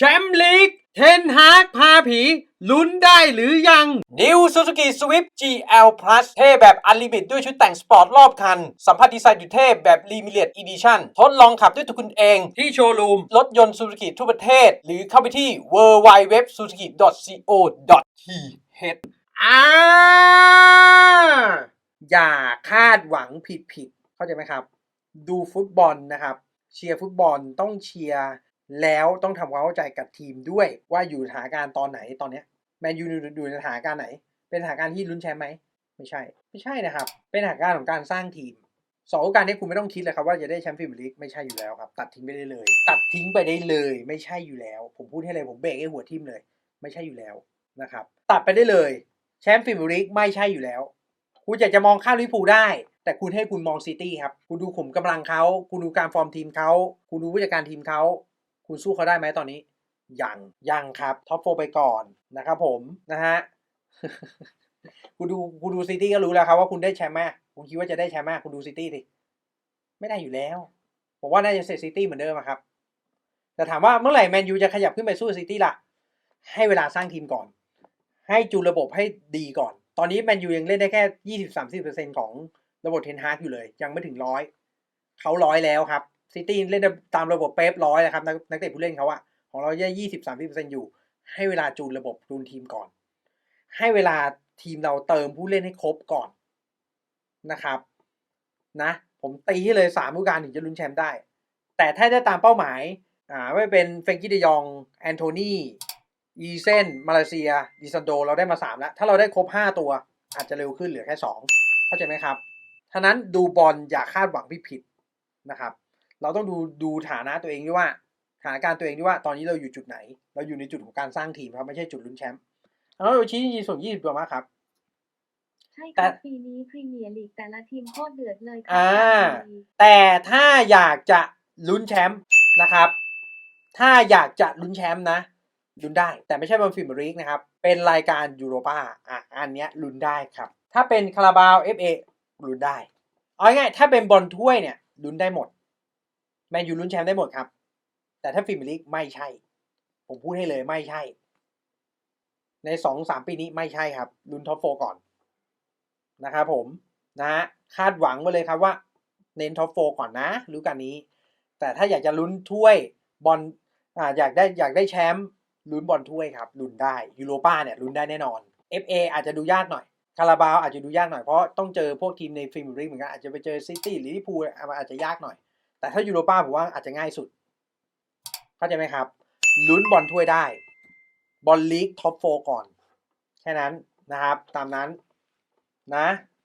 แชมป์ลีก เทนฮากพาผี ลุ้นได้หรือยัง New Suzuki Swift GL Plus เท่แบบอันลิมิตด้วยชุดแต่งสปอร์ตรอบคัน สัมผัสดีไซน์ดุเท่แบบ Limited Edition ทดลองขับด้วยตัวคุณเอง ที่โชว์รูม รถยนต์ Suzuki ทั่วประเทศ หรือเข้าไปที่ www.suzuki.co.th อ่าอย่าคาดหวังผิดผิดๆเข้าใจไหมครับ ดูฟุตบอลนะครับ เชียร์ฟุตบอลต้องเชียร์ แล้วต้องทำความเข้าใจกับทีมด้วยว่าอยู่สถานการณ์ตอนไหนตอนเนี้ยแมนยูอยู่ในสถานการณ์ไหน เป็นสถานการณ์ที่ลุ้นแชมป์ไหมไม่ใช่ ไม่ใช่นะครับ เป็นสถานการณ์ของการสร้างทีมสองโอกาสนี้คุณไม่ต้องคิดเลยครับว่าจะได้แชมป์พรีเมียร์ลีกไม่ใช่อยู่แล้วครับ ตัดทิ้งไปได้เลย ตัดทิ้งไปได้เลย ไม่ใช่อยู่แล้ว ผมพูดให้เลยผมเบรกให้หัวทิ่มเลย ไม่ใช่อยู่แล้วนะครับ ตัดไปได้เลยแชมป์พรีเมียร์ลีกไม่ใช่อยู่แล้ว คุณอยากจะมองข้ามลิเวอร์พูได้ แต่คุณให้คุณมองซิตี้ครับ คุณดูขุมกำลังเขาคุณดูการฟอร์มทีมเขาคุณดูผู้จัดการทีมเขา คุณสู้เขาได้ไหมตอนนี้ ยังยังครับท็อปโฟไปก่อนนะครับผมนะฮะคุณดูคุณดูซิตี้ก็รู้แล้วครับว่าคุณได้แชมป์ไหมคุณคิดว่าจะได้แชมป์ไหมคุณดูซิตี้สิไม่ได้อยู่แล้ว ผมว่าน่าจะเซซิตี้เหมือนเดิมครับ แต่ถามว่าเมื่อไหร่แมนยูจะขยับขึ้นไปสู้ซิตี้ล่ะ ให้เวลาสร้างทีมก่อน ให้จูนระบบให้ดีก่อน ตอนนี้แมนยูยังเล่นได้แค่ยี่สิบสามสิบเปอร์เซ็นของระบบเทนฮาร์กอยู่เลย ยังไม่ถึงร้อยเขาร้อยแล้วครับ ซิตี้เล่นตามระบบเป๊ปร้อยนะครับ นักเตะผู้เล่นเขาอะของเราแค่ยี่สิบสามสิบเปอร์เซ็นต์อยู่ ให้เวลาจูนระบบจูนทีมก่อน ให้เวลาทีมเราเติมผู้เล่นให้ครบก่อนนะครับ นะ ผมตีให้เลยสามฤดูกาลถึงจะลุ้นแชมป์ได้ แต่ถ้าได้ตามเป้าหมาย อ่าไม่เป็นเฟงกี้เดยอง แอนโทนีอีเซนมาเลเซียดิซันโด เราได้มาสามแล้ว ถ้าเราได้ครบห้าตัว อาจจะเร็วขึ้นเหลือแค่สองเข้าใจไหมครับท่านั้นดูบอลอย่าคาดหวังผิผิดๆนะครับ เราต้องดูดูฐานะตัวเองด้วยว่าสถานการณ์ตัวเองด้วยว่าตอนนี้เราอยู่จุดไหน เราอยู่ในจุดของการสร้างทีมครับไม่ใช่จุดลุ้นแชมป์แล้วเราชี้ยิงส่วนยี่สิบตัวมากครับ ใช่คแต่รับปีนี้พรีเมียร์ลีกแต่ละทีมโคตรเดือดเลยครัอ่าบดีแต่ถ้าอยากจะลุ้นแชมป์นะครับ ถ้าอยากจะลุ้นแชมป์นะลุ้นได้ แต่ไม่ใช่บอลฟิล์มรีกนะครับ เป็นรายการยูโรปาอะอันเนี้ยลุ้นได้ครับ ถ้าเป็นคาราบาว FA ลุ้นได้เอาง่ายๆถ้าเป็นบอลถ้วยเนี่ยลุ้นได้หมด แมนยูลุ้นแชมป์ได้หมดครับ แต่ถ้าฟิล์มลีกไม่ใช่ ผมพูดให้เลยไม่ใช่ ในสองสามปีนี้ไม่ใช่ครับ ลุ้นท็อปโฟก่อนนะครับผมนะฮะคาดหวังไว้เลยครับว่า เน้นท็อปโฟก่อนนะรู้กันนี้ แต่ถ้าอยากจะลุ้นถ้วยบอลอ่าอยากได้อยากได้แชมป์ลุ้นบอลถ้วยครับลุ้นได้ยูโรป้าเนี่ยลุ้นได้แน่นอน FA อาจจะดูยากหน่อยคาราบาวอาจจะดูยากหน่อยเพราะต้องเจอพวกทีมในฟรีเมียร์ลีกเหมือนกันอาจจะไปเจอซิตี้หรือลิเวอร์พูลอาจจะยากหน่อย แต่ถ้ายูโรป้าผมว่าอาจจะง่ายสุดเข้าใจไหมครับลุ้นบอลถ้วยได้ บอลลีกท็อปโฟก่อน แค่นั้นนะครับ ตามนั้นนะ